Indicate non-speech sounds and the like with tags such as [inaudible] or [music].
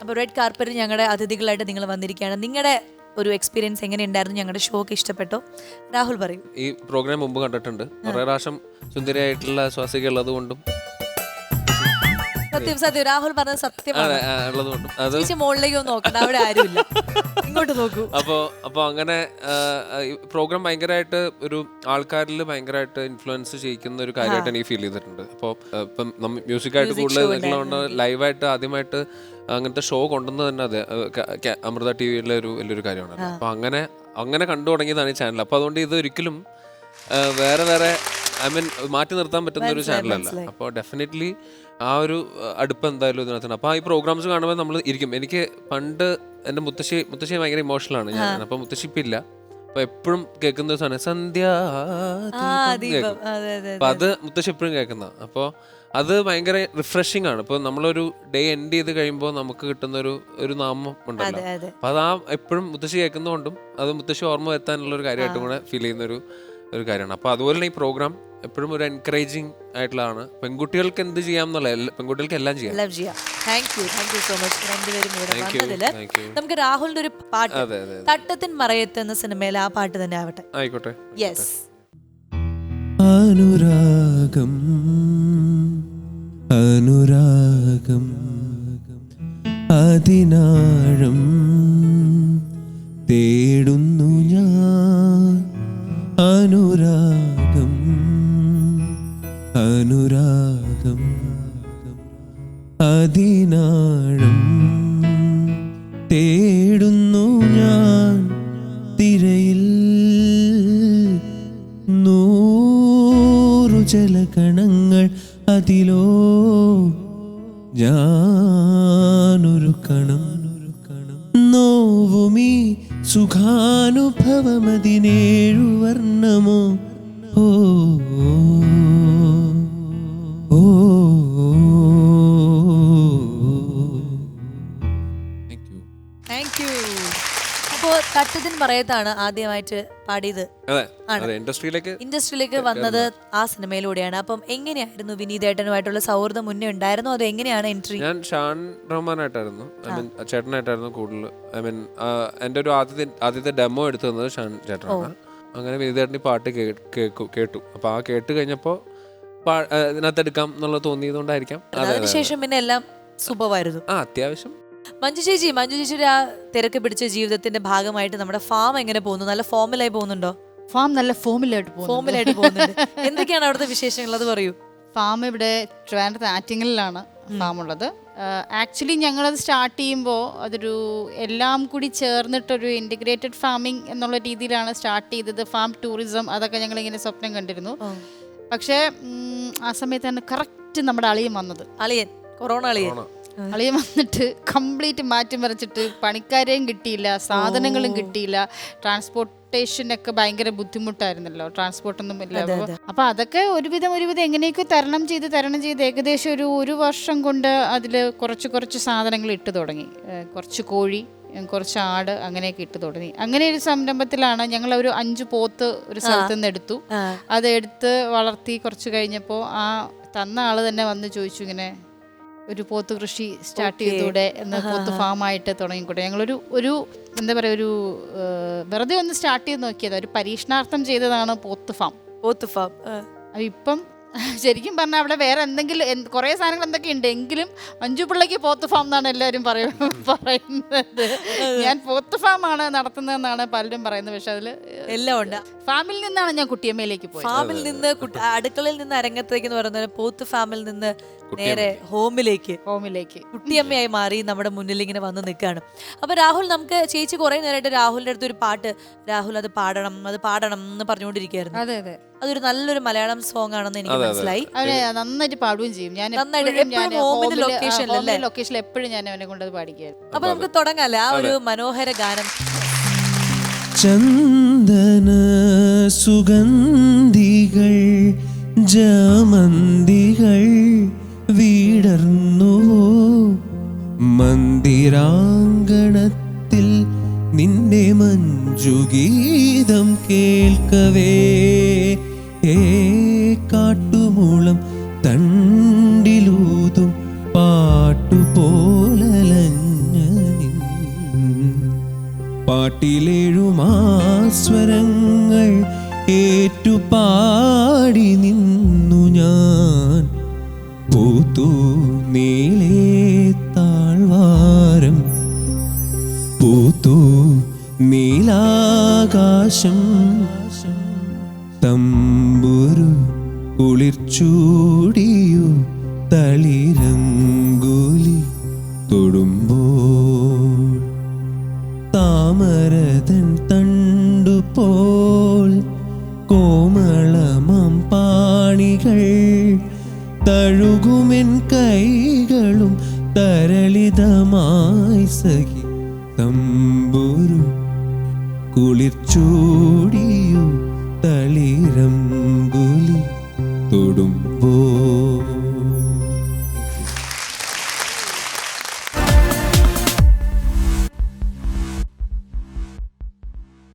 അപ്പോൾ റെഡ് കാർപ്പറ്റിൽ ഞങ്ങളുടെ അതിഥികളായിട്ട് നിങ്ങൾ വന്നിരിക്കുകയാണ്. നിങ്ങളുടെ ഒരു എക്സ്പീരിയൻസ് എങ്ങനെയുണ്ടായിരുന്നു? ഞങ്ങളുടെ ഷോക്ക് ഇഷ്ടപ്പെട്ടോ? രാഹുൽ പറയും. ഈ പ്രോഗ്രാം മുമ്പ് കണ്ടിട്ടുണ്ട്. കുറേ പ്രാവശ്യം സുന്ദരിയായിട്ടുള്ള ശ്വാസിക ഉള്ളത് കൊണ്ടും സത്യം സത്യം. രാഹുൽ പറഞ്ഞത് സത്യമാണ്. അത് ചേച്ചി മുകളിലേക്ക് നോക്കണ്ട അവിടെ ആരുമില്ല. ഇങ്ങോട്ട് നോക്കൂ. അപ്പോ അപ്പൊ അങ്ങനെ പ്രോഗ്രാം ഭയങ്കരമായിട്ട് ഒരു ആൾക്കാരിൽ ഭയങ്കരമായിട്ട് ഇൻഫ്ലുവൻസ് ചെയ്യിക്കുന്ന ഒരു കാര്യമായിട്ട് എനിക്ക് ഫീൽ ചെയ്തിട്ടുണ്ട്. അപ്പോൾ ഇപ്പം മ്യൂസിക്കായിട്ട് കൂടുതൽ നിൽക്കുന്നതുകൊണ്ട് ലൈവായിട്ട് ആദ്യമായിട്ട് അങ്ങനത്തെ ഷോ കൊണ്ടുവന്നത് തന്നെ അതെ. അമൃത ടി വിയിലെ ഒരു വലിയൊരു കാര്യമാണ് അപ്പോൾ അങ്ങനെ അങ്ങനെ കണ്ടു തുടങ്ങിയതാണ് ഈ ചാനൽ അപ്പോൾ അതുകൊണ്ട് ഇത് ഒരിക്കലും വേറെ വേറെ ഐ മീൻ മാറ്റി നിർത്താൻ പറ്റുന്ന ഒരു ചാനലല്ല അപ്പോൾ ഡെഫിനറ്റ്ലി ആ ഒരു അടുപ്പ് എന്തായാലും ഇതിനകത്തുണ്ട്. അപ്പോൾ ഈ പ്രോഗ്രാംസ് കാണുമ്പോൾ നമ്മൾ ഇരിക്കും. എനിക്ക് പണ്ട് എന്റെ മുത്തശ്ശി മുത്തശ്ശി ഭയങ്കര ഇമോഷണലാണ് ഞാൻ അപ്പോൾ മുത്തശ്ശി ഇപ്പം ഇല്ല. അപ്പോൾ എപ്പോഴും കേൾക്കുന്ന ദിവസമാണ് സാധനം സന്ധ്യ അപ്പൊ അത് മുത്തശ്ശി എപ്പോഴും കേൾക്കുന്ന. അപ്പോൾ അത് ഭയങ്കര റിഫ്രഷിംഗ് ആണ്. ഇപ്പോൾ നമ്മളൊരു ഡേ എൻഡ് ചെയ്ത് കഴിയുമ്പോൾ നമുക്ക് കിട്ടുന്ന ഒരു ഒരു നാമം ഉണ്ടല്ലോ. അപ്പൊ അത്. ആ എപ്പോഴും മുത്തശ്ശി കേൾക്കുന്നതുകൊണ്ടും അത് മുത്തശ്ശി ഓർമ്മ വരുത്താനുള്ള ഒരു കാര്യമായിട്ടും കൂടെ ഫീൽ ചെയ്യുന്ന ഒരു ഒരു കാര്യമാണ്. അപ്പോൾ അതുപോലെ തന്നെ ഈ പ്രോഗ്രാം എപ്പോഴും ഒരു എൻകറേജിങ് ആയിട്ടുള്ളതാണ്. പെൺകുട്ടികൾക്ക് എന്ത് ചെയ്യാം എന്നുള്ള പെൺകുട്ടികൾക്ക് എല്ലാം ചെയ്യാം. ലവ് ചെയ്യാം. താങ്ക് യു സോ മച്ച് രണ്ടുപേരും ഇവിടെ വന്നതിൽ നമുക്ക് രാഹുലിന്റെ ഒരു പാട്ട്. തട്ടത്തിൻ മറയത്ത് എന്ന സിനിമയിൽ ആ പാട്ട് തന്നെ ആവട്ടെ. ആയിക്കോട്ടെ യെസ് അനുരാഗം അനുരാഗം അതിനാഴം അതിനാഴം തേടുന്നു ഞാൻ തിരയിൽ നൂറു ജലകണങ്ങൾ അതിലോ ഞാനൊരു കണം. നോവുമീ സുഖാനുഭവമതിനേഴു വർണമോ? Oh, you. അപ്പോ തട്ടത്തിൻ പറയത്താണ് ആദ്യമായിട്ട് പാടിയത്. ഇൻഡസ്ട്രിയിലേക്ക് ഇൻഡസ്ട്രിയിലേക്ക് വന്നത് ആ സിനിമയിലൂടെയാണ്. അപ്പം എങ്ങനെയായിരുന്നു വിനീതേട്ടനുമായിട്ടുള്ള സൗഹൃദം മുന്നേ ഉണ്ടായിരുന്നു? അത് എങ്ങനെയാണ് എൻട്രി ഞാൻ ഷാൻ റഹ്മാനായിട്ടായിരുന്നു. ഐ മീൻ ചേട്ടനായിട്ടായിരുന്നു കൂടുതൽ ഐ മീൻ എന്റെ ഒരു ആദ്യത്തെ ആദ്യത്തെ ഡെമോ എടുത്തു തന്നത് ഷാൻ ചേട്ടനാണ്. അങ്ങനെ വിനീതേട്ടന്റെ പാട്ട് കേ- കേട്ടു. അപ്പോൾ ആ കേട്ട് കഴിഞ്ഞപ്പോൾ ഇതിനകത്ത് എടുക്കാം എന്നുള്ളത് തോന്നിയതുകൊണ്ടായിരിക്കാം. കൊണ്ടായിരിക്കാം അതെ അതിനുശേഷം പിന്നെ എല്ലാം സുഖമായിരുന്നു ആ അത്യാവശ്യം മഞ്ജു ചേച്ചി മഞ്ജു ചേച്ചിയുടെ ആ തിരക്ക് പിടിച്ച ജീവിതത്തിന്റെ ഭാഗമായിട്ട് നമ്മുടെ ഫാം എങ്ങനെ പോകുന്നു? നല്ല ഫോമിലായി പോകുന്നുണ്ടോ? ഫാം നല്ല ഫോമിലായിട്ട് പോകും ഫോമിലായിട്ട് പോകുന്നുണ്ട്. എന്തൊക്കെയാണ് അവിടുത്തെ വിശേഷങ്ങൾ? അത് പറയൂ. ഫാം ഇവിടെ ട്രിവാൻഡ്രത്ത് ആറ്റിങ്ങലിലാണ് ഫാം ഉള്ളത്. ആക്ച്വലി ഞങ്ങളത് സ്റ്റാർട്ട് ചെയ്യുമ്പോൾ അതൊരു എല്ലാം കൂടി ചേർന്നിട്ടൊരു ഇന്റിഗ്രേറ്റഡ് ഫാമിംഗ് എന്നുള്ള രീതിയിലാണ് സ്റ്റാർട്ട് ചെയ്തത്. ഫാം ടൂറിസം അതൊക്കെ ഞങ്ങളിങ്ങനെ സ്വപ്നം കണ്ടിരുന്നു. പക്ഷേ ഉം, ആ സമയത്താണ് കറക്റ്റ് നമ്മുടെ അളിയൻ വന്നത്. അളിയൻ കൊറോണ അളിയൻ. അളിയൻ വന്നിട്ട് കംപ്ലീറ്റ് മാറ്റി മറിച്ചിട്ട് പണിക്കാരെയും കിട്ടിയില്ല സാധനങ്ങളും കിട്ടിയില്ല. ട്രാൻസ്പോർട്ടേഷനൊക്കെ ഭയങ്കര ബുദ്ധിമുട്ടായിരുന്നല്ലോ. ട്രാൻസ്പോർട്ടൊന്നും ഇല്ല. അപ്പൊ- അതൊക്കെ ഒരുവിധം ഒരുവിധം എങ്ങനെയൊക്കെ തരണം ചെയ്ത് തരണം ചെയ്ത് ഏകദേശം ഒരു ഒരു വർഷം കൊണ്ട് അതിൽ കുറച്ച് കുറച്ച് സാധനങ്ങൾ ഇട്ട് തുടങ്ങി. കുറച്ച് കോഴി കുറച്ച് ആട് അങ്ങനെയൊക്കെ ഇട്ട് തുടങ്ങി. അങ്ങനെ ഒരു സംരംഭത്തിലാണ് ഞങ്ങൾ ഒരു അഞ്ച് പോത്ത് ഒരു സ്ഥലത്ത് നിന്ന് എടുത്തു. അതെടുത്ത് അത് എടുത്ത് വളർത്തി കുറച്ച് കഴിഞ്ഞപ്പോൾ ആ തന്ന ആൾ തന്നെ വന്ന് ചോദിച്ചു ഇങ്ങനെ ഒരു പോത്ത് കൃഷി സ്റ്റാർട്ട് ചെയ്തൂടെ എന്ന് പോത്ത് ഫാമായിട്ട് തുടങ്ങിക്കൂടെ ഞങ്ങളൊരു ഒരു എന്താ പറയുക ഒരു വെറുതെ ഒന്ന് സ്റ്റാർട്ട് ചെയ്ത് നോക്കിയത്. ഒരു പരീക്ഷണാർത്ഥം ചെയ്തതാണ് പോത്ത് ഫാം. പോത്ത് ഫാം. അപ്പൊ ഇപ്പം [laughs] ശരിക്കും പറഞ്ഞാൽ അവിടെ വേറെ എന്തെങ്കിലും എന്ത്- കുറേ സാധനങ്ങൾ എന്തൊക്കെ ഉണ്ട്? എങ്കിലും മഞ്ജു പിള്ളയ്ക്ക് പോത്ത് ഫാം എന്നാണ് എല്ലാവരും പറയ പറയുന്നത്. ഞാൻ പോത്ത് ഫാം ആണ് നടത്തുന്നതെന്നാണ് പലരും പറയുന്നത്. പക്ഷെ അതിൽ എല്ലാം ഉണ്ട്. ഫാമിൽ നിന്നാണ് ഞാൻ കുട്ടിയമ്മയിലേക്ക് പോയത്. ഫാമിൽ നിന്ന് അടുക്കളയിൽ നിന്ന് അരങ്ങത്തേക്ക് എന്ന് പറയുന്നത് പോത്ത് ഫാമിൽ നിന്ന് നേരെ ഹോമിലേക്ക്. ഹോമിലേക്ക്. കുട്ടിയമ്മയായി മാറി നമ്മുടെ മുന്നിൽ ഇങ്ങനെ വന്ന് നിൽക്കുകയാണ്. അപ്പൊ രാഹുൽ നമുക്ക് ചേച്ചി കുറെ നേരമായിട്ട് രാഹുലിന്റെ അടുത്ത് ഒരു പാട്ട് രാഹുൽ അത് പാടണം അത് പാടണം എന്ന് പറഞ്ഞുകൊണ്ടിരിക്കുകയായിരുന്നു. അതെ അതെ. അതൊരു നല്ലൊരു മലയാളം സോങ് ആണെന്ന് എനിക്ക് മനസ്സിലായി? അവനെ നന്നായിട്ട് പാടുകയും ചെയ്യും. ഞാൻ? ലൊക്കേഷനിൽ എപ്പോഴും ഞാൻ അവനെ കൊണ്ടത് പാടിക്കായിരുന്നു അപ്പൊ നമുക്ക് തുടങ്ങാല്ലേ ആ ഒരു മനോഹര ഗാനം. ചന്ദന സുഗന്ധികൾ ജമന്തികൾ വീടർന്നുവോ മന്ദിരാങ്കണത്തിൽ നിന്റെ മഞ്ജുഗീതം കേൾക്കവേ. ഏ പാട്ടിലേഴുമാസ്വരങ്ങൾ ഏറ്റുപാടി നിന്നു ഞാൻ. പൂത്തു നീളേ താഴ്വാരം. പൂത്തു നീലാകാശം. തമ്പുരു കുളിർച്ചൂടിയു തളിരങ്കുലി തൊടുമ്പോൾ താമരതൻ തണ്ടുപോൽ കോമളമം പാണികൾ തഴുകുമെൻ കൈകളും തരളിതമായി സഖി തമ്പുരു കുളിർച്ചൂടിയു തളിരം തൊടും